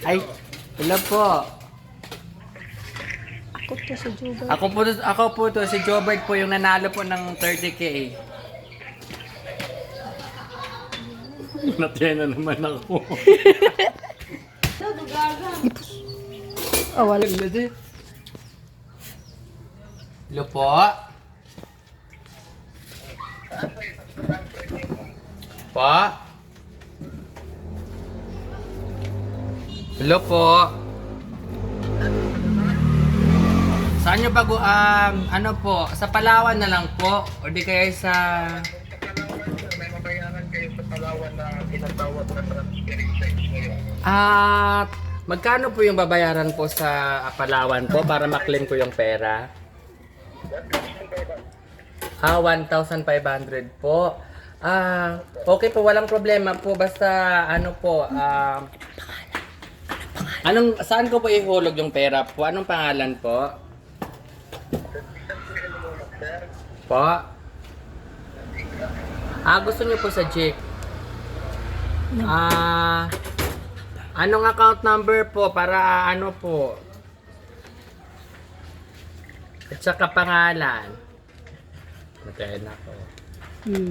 Ay, hello po. Ako po si Juba. Ako po, ako po to, si Jobert po yung nanalo po ng 30k. Natya na naman ako. Oh, wala. Hello po. Po. Hello po. Saan nyo bago, um, ano po, sa Palawan na lang po? O di kaya sa... may mabayaran kayo sa Palawan na tinatawag na transferring sites ngayon. At magkano po yung babayaran po sa Palawan po para maklaim ko yung pera? Ah, 1,500 po. Ah, okay po, walang problema po. Basta ano po, ah... anong, saan ko po ihulog yung pera po? Anong pangalan po? Po? Ah, gusto niyo po sa Jake? Ah... Anong account number po para ano po? At saka pangalan. Matay na ko. Hmm.